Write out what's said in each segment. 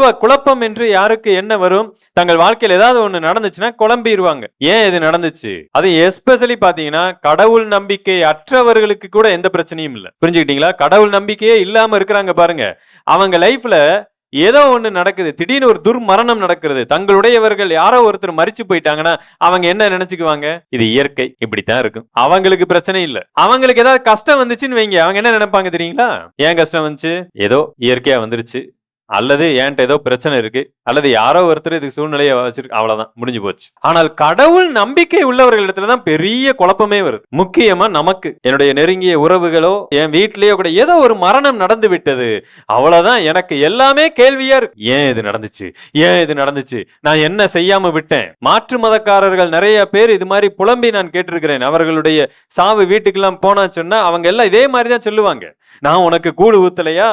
குழப்பம் என்று யாருக்கு என்ன வரும்? தங்கள் வாழ்க்கையில் ஏதாவது ஒண்ணு நடந்துச்சுன்னா குழம்பிடுவாங்க ஏன் இது நடந்துச்சு? அது எஸ்பெஷலி பாத்தீங்கன்னா கடவுள் நம்பிக்கை அற்றவர்களுக்கு கூட எந்த பிரச்சனையும் இல்லை. புரிஞ்சுக்கிட்டீங்களா? கடவுள் நம்பிக்கையே இல்லாம இருக்கிறாங்க பாருங்க. அவங்க லைஃப்ல ஏதோ ஒண்ணு நடக்குது. திடீர்னு ஒரு துர்மரணம் நடக்கிறது. தங்களுடையவர்கள் யாரோ ஒருத்தர் மறிச்சு போயிட்டாங்கன்னா அவங்க என்ன நினைச்சுக்குவாங்க? இது இயற்கை. இப்படித்தான் இருக்கும். அவங்களுக்கு பிரச்சனை இல்ல. அவங்களுக்கு ஏதாவது கஷ்டம் வந்துச்சுன்னு வைங்க. அவங்க என்ன நினைப்பாங்க தெரியுங்களா? ஏன் கஷ்டம் வந்துச்சு? ஏதோ இயற்கையா வந்துருச்சு. அல்லது என்கிட்ட ஏதோ பிரச்சனை இருக்கு அல்லது யாரோ ஒருத்தர் இதுக்கு சூழ்நிலையை வச்சிருக்கு அவ்வளவுதான் முடிஞ்சு போச்சு. ஆனால் கடவுள் நம்பிக்கை உள்ளவர்களிடத்துல தான் பெரிய குழப்பமே வருது. முக்கியமா நமக்கு. என்னுடைய நெருங்கிய உறவுகளோ என் வீட்டிலேயோ கூட ஏதோ ஒரு மரணம் நடந்து விட்டது. அவ்வளவுதான் எனக்கு எல்லாமே கேள்வியா இருக்கு. ஏன் இது நடந்துச்சு? ஏன் இது நடந்துச்சு? நான் என்ன செய்யாம விட்டேன்? மாற்று மதக்காரர்கள் நிறைய பேர் இது மாதிரி புலம்பி நான் கேட்டிருக்கிறேன். அவர்களுடைய சாவு வீட்டுக்கெல்லாம் போனா சொன்னா அவங்க எல்லாம் இதே மாதிரி தான் சொல்லுவாங்க. நான் உனக்கு கூடு ஊத்தலையா?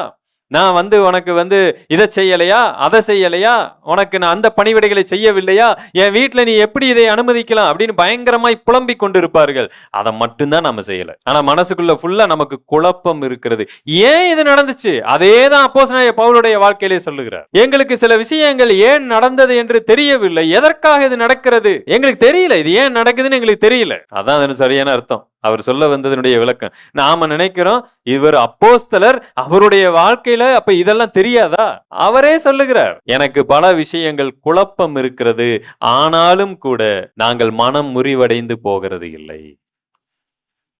நான் வந்து உனக்கு வந்து இதை செய்யலையா அதை செய்யலையா உனக்கு நான் அந்த பணிவிடைகளை செய்யவில்லையா என் வீட்டில் நீ எப்படி இதை அனுமதிக்கலாம் அப்படின்னு பயங்கரமாய் புலம்பிக் கொண்டு இருப்பார்கள் அதை மட்டும்தான் நம்ம செய்யல. ஆனா மனசுக்குள்ள ஃபுல்லா நமக்கு குழப்பம் இருக்கிறது. ஏன் இது நடந்துச்சு? அதே தான் அப்போஸ் பவுலுடைய வாழ்க்கையிலே சொல்லுகிறார். எங்களுக்கு சில விஷயங்கள் ஏன் நடந்தது என்று தெரியவில்லை. எதற்காக இது நடக்கிறது? எங்களுக்கு தெரியல. இது ஏன் நடக்குதுன்னு எங்களுக்கு தெரியல. அதான் அதன் சரியான அர்த்தம். அவர் சொல்ல வந்ததனுடைய விளக்கம். நாம நினைக்கிறோம் இவர் அப்போஸ்தலர் அவருடைய வாழ்க்கையில அப்ப இதெல்லாம் தெரியாதா? அவரே சொல்லுகிறார் எனக்கு பல விஷயங்கள் குழப்பம் இருக்கிறது ஆனாலும் கூட நாங்கள் மனம் முறிவடைந்து போகிறது இல்லை.